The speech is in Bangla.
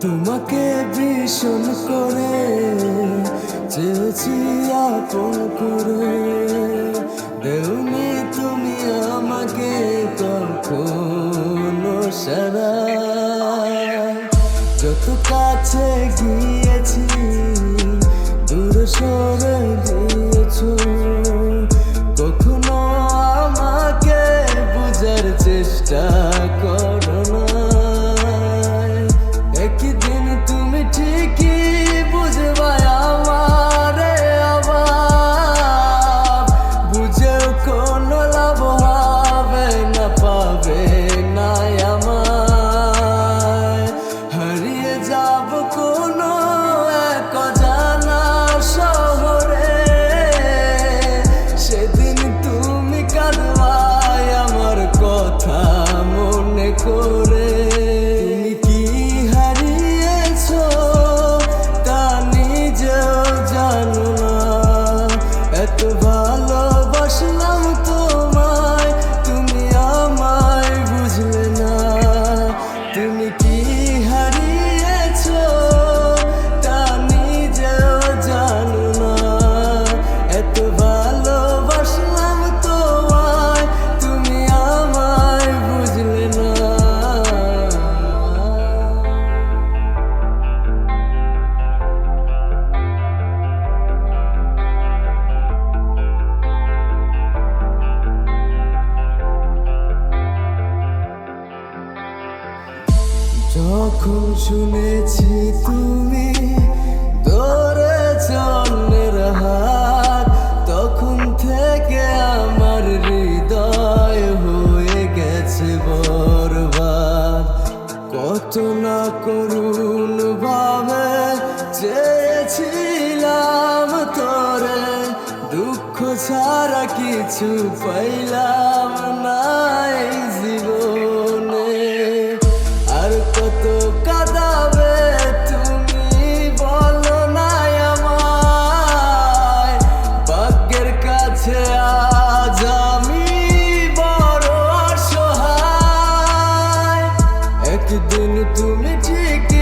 তোমাকে ভীষণ করে, চেয়েছি আপন করে। তুমি আমাকে কখনো সারা। যত কাছে গিয়েছি, দূর সরে যখন শুনেছি তুমি? দৌড়ে চন্দ্রের হাত তখন থেকে আমার হৃদয় হয়ে গেছে বরবাদ। কত না করুণ ভাবে চেয়েছিলাম তোরে, দুঃখ ছাড়া কিছু পাইলাম connected in the two magic.